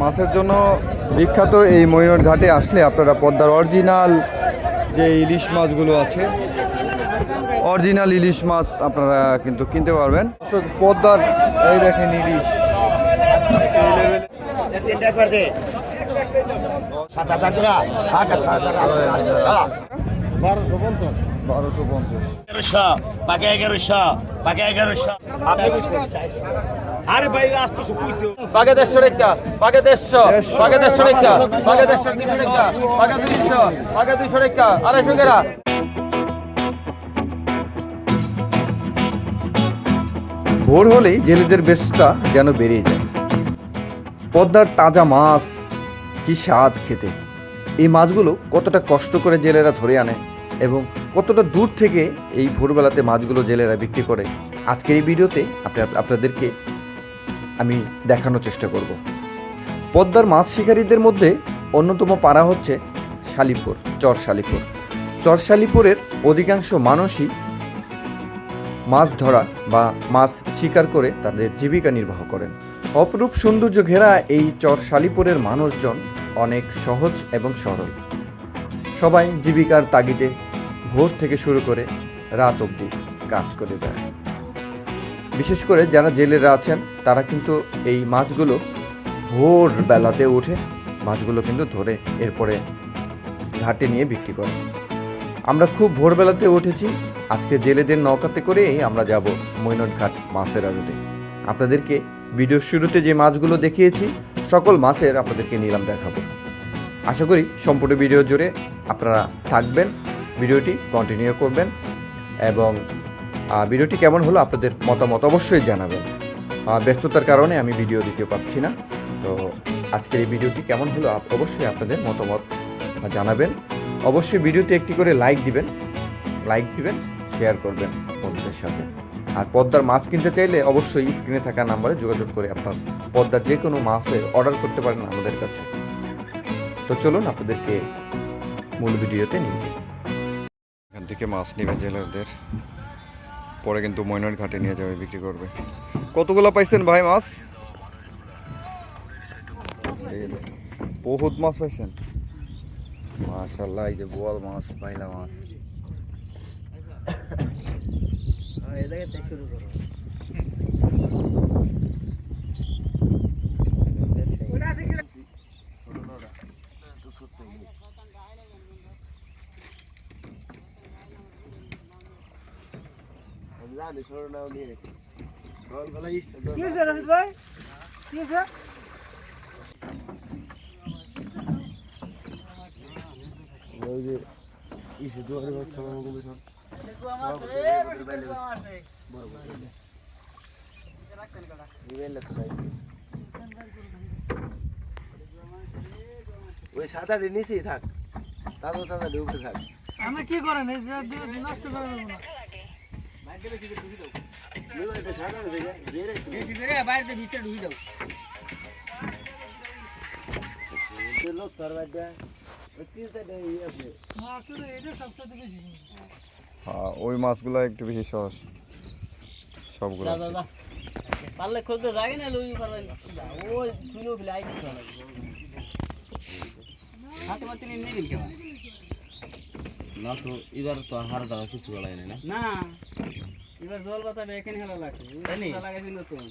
মাছের জন্য বিখ্যাত এই ময়ূর ঘাটে আসলে আপনারা পদ্মার অরিজিনাল যে ইলিশ মাছগুলো আছে অরিজিনাল ইলিশ মাছ আপনারা কিন্তু কিনতে পারবেন। পদ্মার এই দেখেন ইলিশ। বারোশো পঞ্চাশ। এগারোশো পাকে এগারোশো পাকে এগারোশো। আরে ভাই আসতেছো কইছো। পাকে দেড়শো রেখা পাকে দেড়শো পাকে দেড়শো রেখা পাকে দেড়শো দুশো রেখা পাকে দুইশো পাকে দুইশো রেখা আড়াইশো গেরা। ভোর হলেই জেলেদের বেশটা যেন বেরিয়ে যায়। পদ্মার তাজা মাছ কি স্বাদ খেতে। এই মাছগুলো কতটা কষ্ট করে জেলেরা ধরে আনে এবং কতটা দূর থেকে এই ভোরবেলাতে মাছগুলো জেলেরা বিক্রি করে, আজকের এই ভিডিওতে আপনি- আপনাদেরকে আমি দেখানোর চেষ্টা করব। পদ্মার মাছ শিকারীদের মধ্যে অন্যতম পাড়া হচ্ছে শালিপুর, চর শালিপুর। চর শালিপুরের অধিকাংশ মানুষই মাছ ধরা বা মাছ শিকার করে তাদের জীবিকা নির্বাহ করেন। অপরূপ সৌন্দর্য ঘেরা এই চর শালিপুরের মানুষজন অনেক সহজ এবং সরল। সবাই জীবিকার তাগিদে ভোর থেকে শুরু করে রাত অবধি কাজ করে দেয় বিশেষ করে যারা জেলেরা আছেন, তারা কিন্তু এই মাছগুলো ভোর বেলাতে উঠে মাছগুলো কিন্তু ধরে এরপরে ঘাটে নিয়ে বিক্রি করে। আমরা খুব ভোরবেলাতে উঠেছি। আজকে জেলেদের নৌকাতে করেই আমরা যাব মৈনটঘাট মাছের আড়তে। আপনাদেরকে ভিডিওর শুরুতে যে মাছগুলো দেখিয়েছি, সকল মাছের আপনাদেরকে নিলাম দেখাবো। আশা করি সম্পূর্ণ ভিডিও জুড়ে আপনারা থাকবেন। ভিডিওটি কন্টিনিউ করবেন এবং ভিডিওটি কেমন হলো আপনাদের মতামত অবশ্যই জানাবেন। ব্যস্ততার কারণে আমি ভিডিও দিতে পারছি না। তো আজকের এই ভিডিওটি কেমন হলো অবশ্যই আপনাদের মতামত জানাবেন। অবশ্যই ভিডিওতে একটি করে লাইক দিবেন। লাইক দিবেন শেয়ার করবেন বন্ধুদের সাথে। আর পদ্মার মাছ কিনতে চাইলে অবশ্যই স্ক্রিনে থাকা নাম্বারে যোগাযোগ করে আপনার পদ্মার যে কোনো মাছের অর্ডার করতে পারেন আমাদের কাছে। তো চলুন আপনাদেরকে মূল ভিডিওতে নিয়ে যাই। থেকে মাছ নেবে জেলেদের পরে কিন্তু ময়নার ঘাটে নিয়ে যাবে, বিক্রি করবে। কতগুলো পাইছেন ভাই মাছ? বহুত মাছ পাইছেন? মাশাল্লাহ এই যে বোয়াল মাছ, পাইলা মাছ। ওই নিচেই থাক তাজা তাজা ঢুকতে থাক। আমি কি করেন? নষ্ট করে না। ওই হ্যাঁ, ওই মাছগুলো একটু বেশি সহজ। সবগুলো পারলে খুলতে যাই না লুই ওই ফেলে আই দিতে হবে। হাতে মারতে নিয়ে নেবেন কেমন না তো এবার তো হার দ্বারা কিছু বলাই না? না। এবার জল বাতাবে এখানে হেলা লাগছে লাগাইছি নতুন।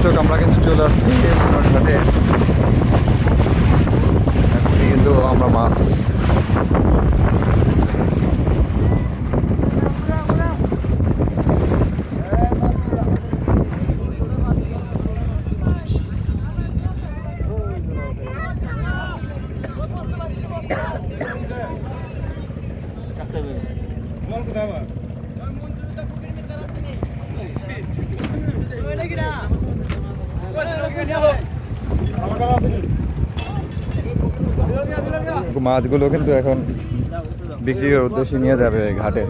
দর্শক আমরা কিন্তু চলে আসছি সাথে ঘাটে কিন্তু আমরা মাছ মাছগুলো কিন্তু এখন বিক্রির উদ্দেশ্যে নিয়ে যাবে ঘাটে।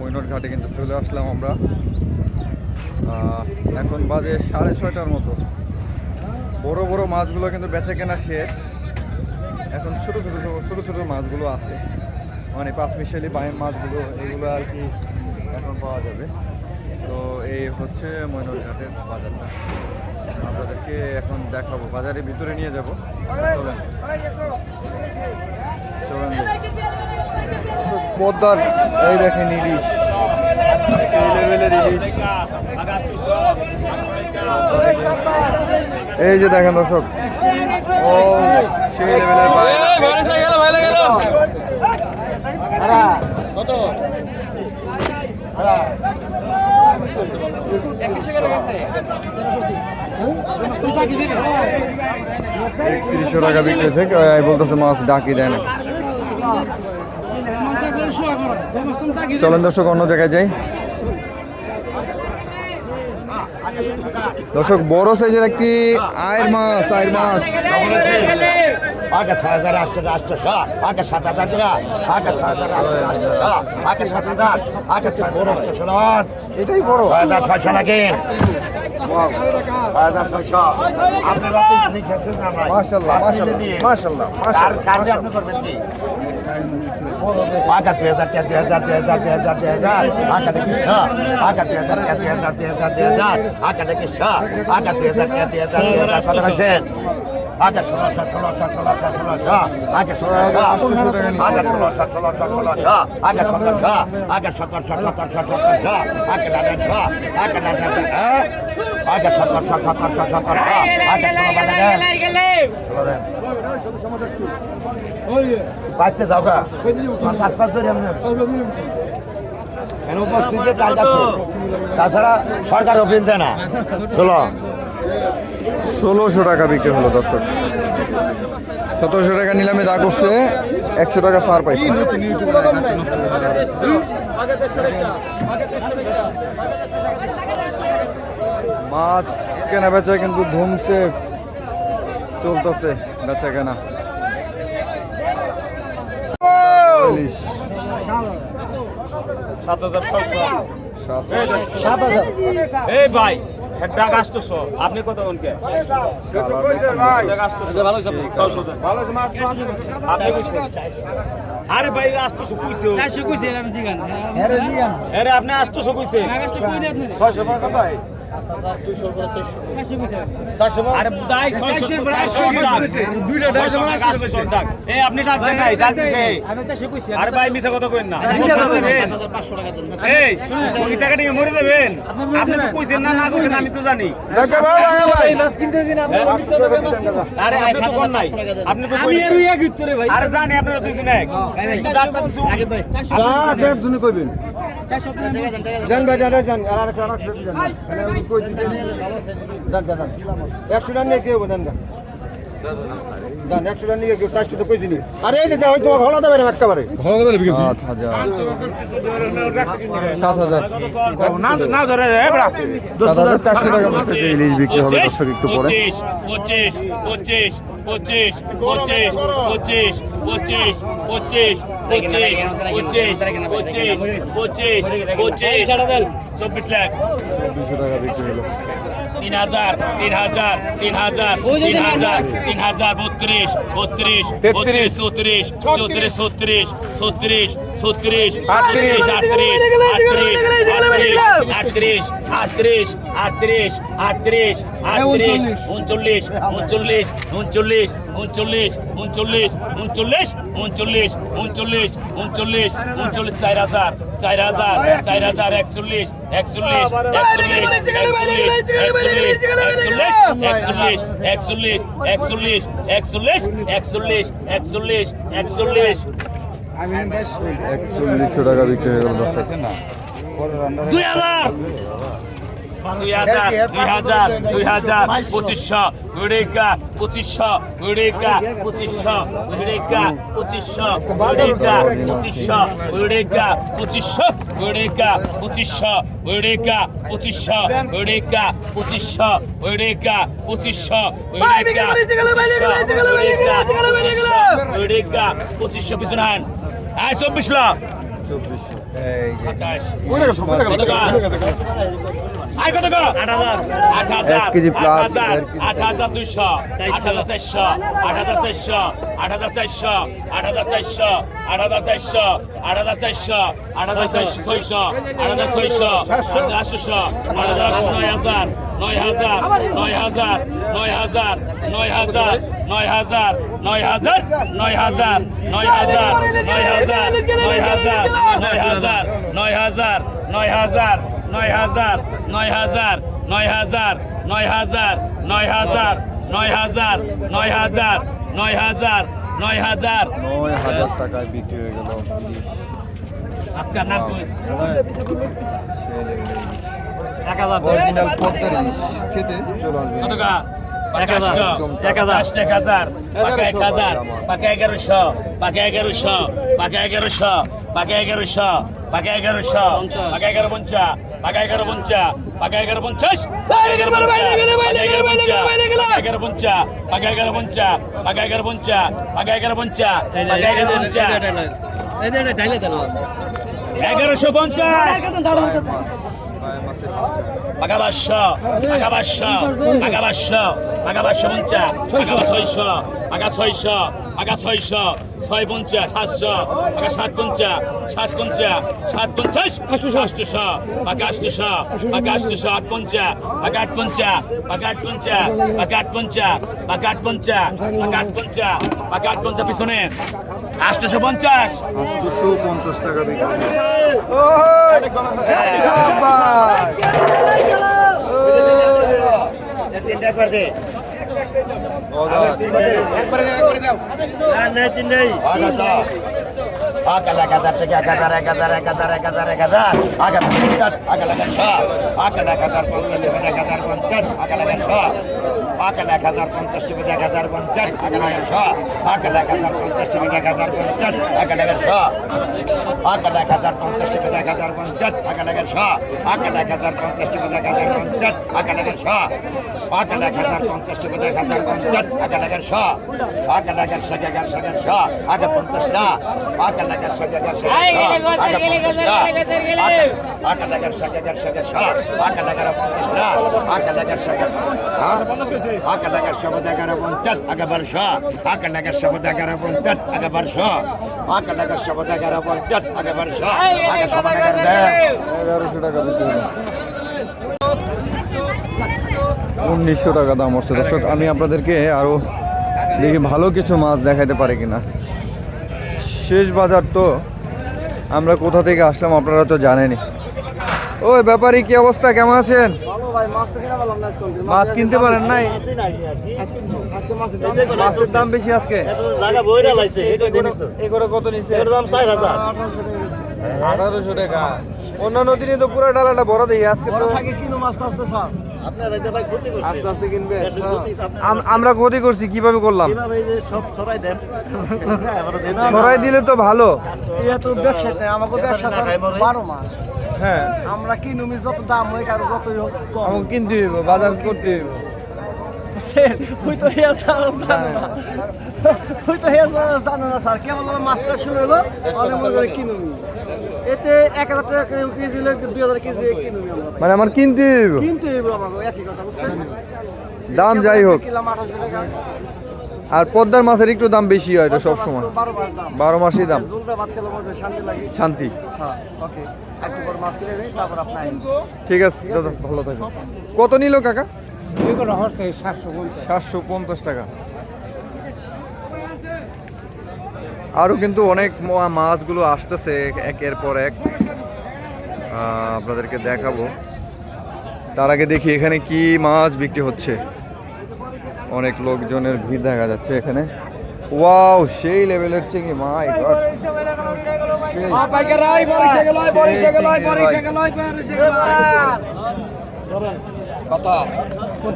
মৈনট ঘাটে কিন্তু চলে আসলাম আমরা। এখন বাজে সাড়ে ছয়টার মতো। বড় বড় মাছগুলো কিন্তু বেচা কেনা শেষ। এখন ছোট ছোট ছোট- ছোট মাছগুলো আছে। মানে পাঁচ মিশালি বাইম মাছগুলো, এগুলো আর কি এখন পাওয়া যাবে। তো এই হচ্ছে ময়নরঘাটের বাজারটা। আপনাদেরকে এখন দেখাবো। বাজারের ভিতরে নিয়ে যাব। পদ্মার, এই দেখেন ইলিশ। ইলিশ। এই যে দেখেন দর্শক। ও সেই লেভেলের টাকা বিক্রি থেকে বলতেছে মাছ ডাকি দেয় না। চলেন দর্শক অন্য জায়গায় যাই। দর্শক বড় সাইজের একটি আয়ের মাছ আয়ের মাছ। আগে ছয় হাজার আটশো আটশোশো আগে সাত হাজার টাকা আগে ছয় হাজার আটশো আটশোশো আগে সাত হাজার আগে বড় আটশোশো নন এটাই বড়। ছয় হাজার ছয়শো লাগে আপনি করবেন কি? পাকা দুই হাজার দুই হাজার দুই হাজার দুই হাজার দুই হাজার আঁকা নাকি শাহ আঁকা দুই হাজার দুই হাজার দুই হাজার দুই হাজার আঁকা নাকি শাহ আঁকা দুই হাজার দুই হাজার দুই হাজার কথা বলছেন আগে ষোলো ষোলো ষোলো ষোলো ষোলো ছ আগে ষোলো আগে ষোলো ষোলো ষোলো ছ আগে সতেরো ছ আগে সতেরো সতেরো সতেরো ছ আগে নানা ছ আগে নানা আগে সতেরো সতেরো সতেরো ছ আগে ষোলো ষোলো দেন যাও গা। ধরে কাজ আছে? তাছাড়া সরকার অফিস দেয় না। চলো ষোলোশো টাকা বিক্রি হলো দর্শক। সতেরোশো টাকা নিলামে যা করছে একশো টাকা সার পাইছে। মাছ কেনা বেচা কিন্তু ধুমছে চলতেছে বেচা কেনা সাত হাজার ছয়শো। সাত হাজার। এই আপনি কত আরে ভাই আষ্টশো কইছে আপনি আষ্টশো কইছে আপনি ডাক দেন নাই ডাক দিছে। আমি আরে ভাই মিছা কথা কইন না। এই ওই টাকা নিয়ে মরে যাবেন। আপনি তো কইছেন না না কইছেন আমি তো জানি। আপনি আরে আপনি তো কোন নাই। আপনি তো আমি এর ভিতরে ভাই। আরে জানি আপনারা দুইজন এক। চারশো যান ভাই আর আর নিয়ে কেউ যান যান। নিয়ে কেউ চারশো তো কইছি আরে এই যে হয়তো ভালো না একেবারে। ভালো আট হাজার। সাত হাজার। না ধরে সাত হাজার টাকা বিক্রি হবে দর্শক একটু পরে। পঁচিশ পঁচিশ। পঁচিশ পঁচিশ পঁচিশ পঁচিশ পঁচিশ পঁচিশ পঁচিশ পঁচিশ পঁচিশ পঁচিশ চব্বিশ লাখ দুশো টাকা বিক্রি হলো তিন হাজার তিন হাজার তিন হাজার তিন হাজার তিন হাজার বত্রিশ বত্রিশ বত্রিশ চৌত্রিশ চৌত্রিশ ছত্রিশ ছত্রিশ ছত্রিশ আটত্রিশ আটত্রিশ আটত্রিশ আটত্রিশ আটত্রিশ আটত্রিশ আটত্রিশ উনচল্লিশ উনচল্লিশ উনচল্লিশ উনচল্লিশ উনচল্লিশ উনচল্লিশ উনচল্লিশ উনচল্লিশ উনচল্লিশ উনচল্লিশ চার হাজার চার হাজার চার হাজার একচল্লিশ একচল্লিশ একচল্লিশ একচল্লিশ একচল্লিশ একচল্লিশ একচল্লিশ একচল্লিশ একচল্লিশ একচল্লিশশো টাকা বিক্রি হয়ে গেল দুই হাজার। দুই হাজার দুই হাজার দুই হাজার পঁচিশশো উড়িকা পঁচিশশো উড়িকা পঁচিশশো উড়িকা পঁচিশশো উড়িকা পঁচিশশো উড়িকা পঁচিশশো উড়িকা পঁচিশশো উড়িকা পঁচিশশো উড়িকা পঁচিশশো উড়িকা পঁচিশশো উড়িকা উড়িকা পঁচিশশো পিছনে হান আয় চব্বিশ লাখ সাতাশ এক কেজি plus, আট হাজার দুইশো আট হাজার চারশো আট হাজার চারশো আট হাজার চারশো আট হাজার চারশো আট হাজার চারশো আট হাজার চারশো আট হাজার চারশো ছয়শো আট হাজার ছয়শো আট হাজার আটশো আট হাজার নয় হাজার নয় হাজার নয় হাজার নয় হাজার নয় হাজার নয় হাজার নয় হাজার নয় হাজার নয় হাজার নয় হাজার নয় হাজার নয় হাজার নয় হাজার নয় হাজার নয় হাজার নয় হাজার নয় হাজার নয় হাজার নয় হাজার নয় হাজার নয় হাজার নয় হাজার নয় হাজার। নয় হাজার টাকায় বিক্রি হয়ে গেল। আজকাল নাম অরিজিনাল পদ্মার খেতে চলে আসবে। এগারোশো পাকা এগারোশো পাকা এগারোশো পাকা এগারোশো পাকা এগারোশো পাকা এগারো পঞ্চা পাকা এগারো পঞ্চা পাকা এগারো পঞ্চাশ এগারো পঞ্চা পাকা এগারো পঞ্চা পাকা এগারো পঞ্চা পাকা এগারো পঞ্চা পাকা এগারো পঞ্চা এগারোশো পঞ্চাশ পাকা পাঁচশো পাকা পাঁচশো পাকা পাঁচশো পাকা পাঁচশো পঞ্চাশ পাকা ছয়শো পাকা ছয়শো ছয় পঞ্চাশ সাতশো পাকা সাত পঞ্চাশ সাত পঞ্চাশ সাত পঞ্চাশ আষ্টশো পাকা আষ্টশো পাকা আষ্টশো আট পঞ্চাশ পাকা আট পঞ্চাশ পাকা আট পঞ্চাশ পাকা আট পঞ্চাশ পাকা আট পঞ্চাশ পাকা আট পঞ্চাশ পাকা আট পঞ্চাশ পিছনে আষ্টশো পঞ্চাশ দুশো পঞ্চাশ টাকা বিক্রি পঞ্চাশ পাঁচ লাখ হাজার পঞ্চাশ টাকা এক হাজার পঞ্চাশ এক লাখের শ পাঁচ লাখের সঙ্গে এগার সঙ্গে শ আগে পঞ্চাশ না পাঁচ লাখের সঙ্গে এগার সঙ্গে আগে পঞ্চাশ না পাঁচ লাখের সঙ্গে এগার সঙ্গে শ পাঁচ লাখের পঞ্চাশ না পাঁচ এগারো পঞ্চাশ আগে বারশ পাঁচ লাখের এগারো পঞ্চাশ আগে বারশ পাঁচ লাখের এগারো পঞ্চাশ আগে বারশ আগে টাকা উনিশশো টাকা দাম হচ্ছে। দর্শক আমি আপনাদেরকে আরও দেখি ভালো কিছু মাছ দেখাইতে পারি কিনা। শেষ বাজার তো আমরা কোথা থেকে আসলাম আপনারা তো জানেনই। ওই ব্যাপারী কি অবস্থা? কেমন আছেন? মাছ কিনতে পারেন নাই? মাছের দাম বেশি আজকে? কত নিচ্ছে আঠারোশো টাকা অন্যান্য দিনে তো পুরো ডালাটা বড় দেখি আজকে তো আস্তে আস্তে কিনবে। আমরা ক্ষতি করছি কীভাবে করলাম? ছড়াই দিলে তো ভালো। ব্যবসাতে আমাকে ব্যবসা বারো মাস। হ্যাঁ। আমরা কিনুমি যত দাম হয় কারও যতই হোক আমাকে কিনতে হইব বাজার করতে হইব। সে ওই তো হিয়া জানো না। হিয়া। স্যার। কেমন মাছটা শুরু হলো অনেক মনে করে কিনুমি। এতে কেজি কেজি মানে আমার কিনতে কিনতে দাম যাই হোক। আর পদ্মার মাছের একটু দাম বেশি হয় এটা সবসময়। বারো মাসই দাম। শান্তি ঠিক আছে দাদা ভালো থাকবেন। কত নিল কাকা? সাতশো পঞ্চাশ টাকা। আরও কিন্তু অনেক মাছগুলো আসতেছে একের পর এক। আহ, আপনাদেরকে দেখাবো। তার আগে দেখি এখানে কি মাছ বিক্রি হচ্ছে। অনেক লোকজনের ভিড় দেখা যাচ্ছে এখানে। ওয়াও সেই লেভেলের চিংড়ি মাই গড। কত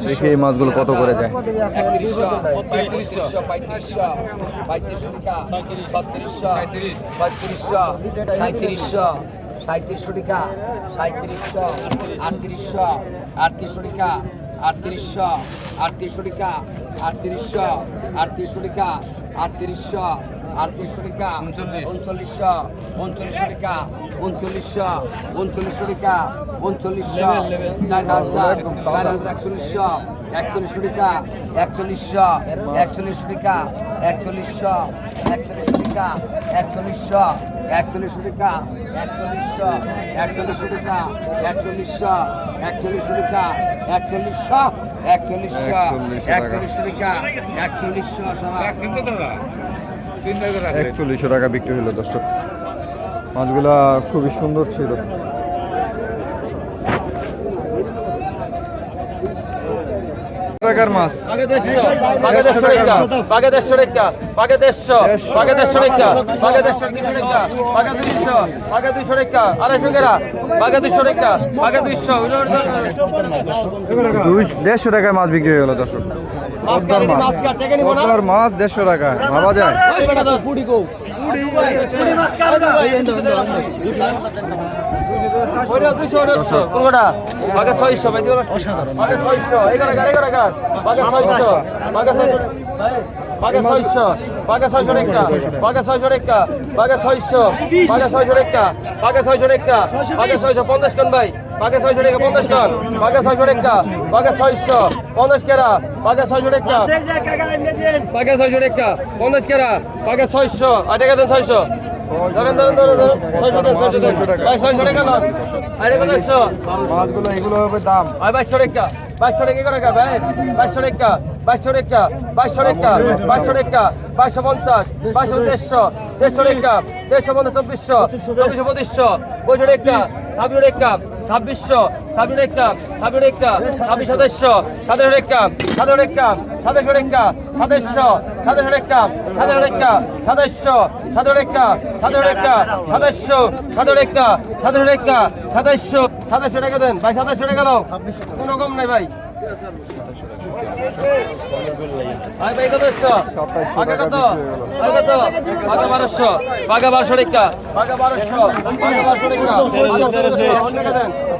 দেখি এই মাছগুলো কত করে যায়। সাঁত্রিশশো টাকা সাঁত্রিশশো আটত্রিশশো আটত্রিশশো টাকা আটত্রিশশো আটত্রিশশো টাকা আটত্রিশশো আটত্রিশশো টাকা আটত্রিশশো আটত্রিশশো টাকা উনচল্লিশশো উনচল্লিশশো টাকা উনচল্লিশশো উনচল্লিশশো টাকা উনচল্লিশশো চার হাজার চার হাজার একচল্লিশশো একচল্লিশশো টাকা একচল্লিশশো একচল্লিশশো টাকা একচল্লিশশো একচল্লিশশো টাকা একচল্লিশশো একচল্লিশশো টাকা একচল্লিশশো একচল্লিশশো টাকা একচল্লিশশো একচল্লিশশো টাকা একচল্লিশশো একচল্লিশশো একচল্লিশশো টাকা। একচল্লিশশো সবাই একচল্লিশশো টাকা বিক্রি হলো দর্শক। মাছগুলা খুবই সুন্দর ছিল। টাকার মাছ। দেড়শো পাকে দেড়শো রেখা পাকে দেড়শো রেখা পাকে দেড়শো পাকে দেড়শো রেখা পাকে দেড়শো দুইশো রেখা পাকে দুইশো পাকে দুইশো রেখা আড়াইশো গেরা পাকে দুইশো রেখা পাকে দুইশো দুই দেড়শো টাকায় মাছ বিক্রি হয়ে গেল দর্শক। পদ্মার মাছ। পদ্মার মাছ দেড়শো টাকায় ভাবা যায়। পাকে ছয়শো পাকে ছয়শো। রেখা। পাকে ছয়শো রেখা। পাকে ছয়শো। পাকে ছয়শো রেখা। পাকে ছয়শো রেখা। পাকে ছয়শো। পঞ্চাশ কোন ভাই। পাকে ছয়শো রেখা পঞ্চাশ কোন পাকে ছয়শো রেখা। পাকে ছয়শো। পঞ্চাশ কেরা? পাকে ছয়শো রেখা। পাকে ছয়শো রেখা। পঞ্চাশ কেরা? পাকে ছয়শো। আর টাকা দেন ছয়শো। ধরেন ধরেন ধরেন ধরেন। ছয়শো টাকা ভাই ছয়শো টাকা আর মাছগুলো এগুলো হবে দাম। ভাই বাইশশো টাকা। বাইশশো টাকা করে টাকা ভাই বাইশশো টাকা বাইশশো টাকা বাইশশো টাকা বাইশশো টাকা, বাইশশো পঞ্চাশ, বাইশশো দেড়শো দেড়শো টাকা, দেড়শো পঞ্চাশ, চব্বিশশো চব্বিশশো পঁচিশশো পঁচিশশো টাকা ছাব্বিশ টাকা, ছাব্বিশশো ছাব্বিশ টাকা ছাব্বিশ টাকা ছাব্বিশ সাতাশশো সাতাশশো টাকা সাতাশশো টাকা সাতাশশো টাকা, সাতাশশো সাতাশশো টাকা সাতাশশো টাকা, সাতাশশো সাতাশশো টাকা সাতাশশো টাকা, সাতাশশো সাতাশশো টাকা সাতাশশো টাকা, সাতাশশো সাতাশশো টাকা দেন, ভাই সাতাশশো টাকা দাও। কোনো কম নাই ভাই। ভাই ভাই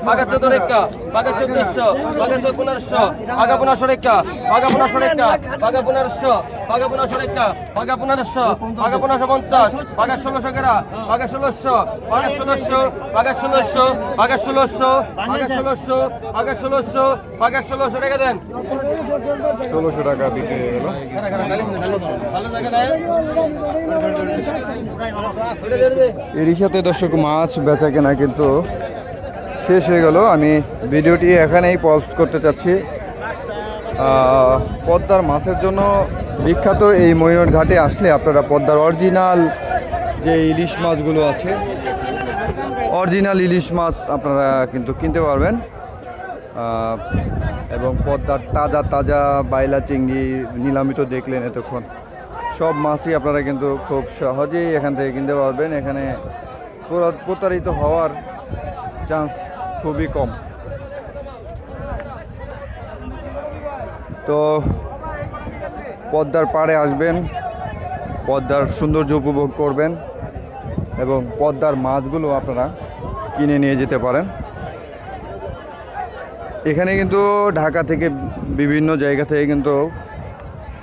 পাকা চোদ্দ টাকা, পাকা চোদ্দশো, পাকা চোদ্দ পনেরোশো, পাকা পনেরোশো টাকা, পাকা পনেরোশো টাকা, পাকা পনেরোশো, পাকা পনেরোশো টাকা, পাকা পনেরোশো, পাকা পনেরোশো পঞ্চাশ, পাকা ষোলোশো গেরা, পাকা ষোলোশো, পাকা ষোলোশো, পাকা ষোলোশো, পাকা ষোলোশো, পাকা ষোলোশো, পাকা ষোলোশো, পাকা ষোলোশো টাকা দেন ষোলোশো টাকা বিক্রি হয়ে। এরই সাথে দর্শক মাছ বেচা কেনা কিন্তু শেষ হয়ে গেল। আমি ভিডিওটি এখানেই পজ করতে চাচ্ছি। পদ্মার মাছের জন্য বিখ্যাত এই ময়ূর ঘাটে আসলে আপনারা পদ্মার অরিজিনাল যে ইলিশ মাছগুলো আছে অরিজিনাল ইলিশ মাছ আপনারা কিন্তু কিনতে পারবেন। এবং পদ্মার তাজা তাজা বাইলা চিংড়ি নিলামি তো দেখলেন এতক্ষণ। সব মাছই আপনারা কিন্তু খুব সহজেই এখান থেকে কিনতে পারবেন। এখানে প্রতারিত হওয়ার চান্স খুবই কম। তো পদ্মার পাড়ে আসবেন, পদ্মার সৌন্দর্য উপভোগ করবেন এবং পদ্মার মাছগুলো আপনারা কিনে নিয়ে যেতে পারেন। এখানে কিন্তু ঢাকা থেকে বিভিন্ন জায়গা থেকে কিন্তু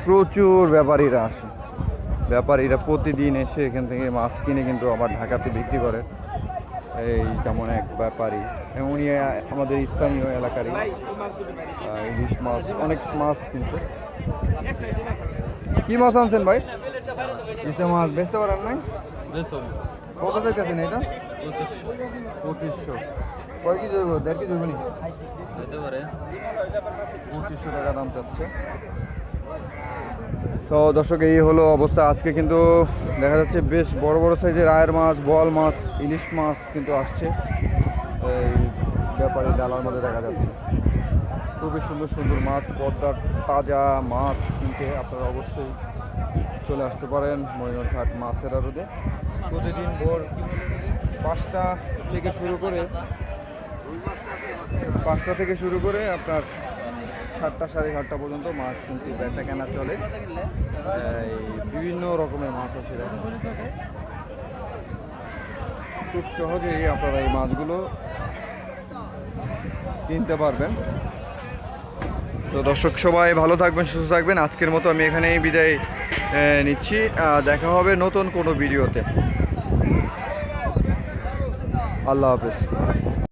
প্রচুর ব্যাপারীরা আসে। ব্যাপারীরা প্রতিদিন এসে এখান থেকে মাছ কিনে কিন্তু আবার ঢাকাতে বিক্রি করে। এই যেমন এক ব্যাপারী এবং আমাদের স্থানীয় এলাকারই ইলিশ মাছ অনেক মাছ কিনছে। কি মাছ আনছেন ভাই? ইসে মাছ বেচতে পারেন নাই? কত চাইতেছেন এটা? পঁচিশশো। কয় দেড় নি পঁচিশশো টাকা দাম চাচ্ছে। তো দর্শক এই হলো অবস্থা। আজকে কিন্তু দেখা যাচ্ছে বেশ বড় বড় সাইজের আয়ের মাছ বল মাছ ইলিশ মাছ কিন্তু আসছে। এই ব্যাপারে ডালার মধ্যে দেখা যাচ্ছে। খুবই সুন্দর সুন্দর মাছ পদ্মার তাজা মাছ কিনতে আপনারা অবশ্যই চলে আসতে পারেন ময়ূরঘাট মাছের আড়তে প্রতিদিন ভোর পাঁচটা থেকে শুরু করে পাঁচটা থেকে শুরু করে আপনার সাতটা, সাড়ে সাতটা পর্যন্ত মাছ কিন্তু বেচা কেনা চলে বিভিন্ন রকমের মাছ আছে খুব সহজেই আপনারা এই মাছগুলো কিনতে পারবেন। তো দর্শক সবাই ভালো থাকবেন, সুস্থ থাকবেন। আজকের মতো আমি এখানেই বিদায় নিচ্ছি। দেখা হবে নতুন কোনো ভিডিওতে। আল্লাহ হাফেজ।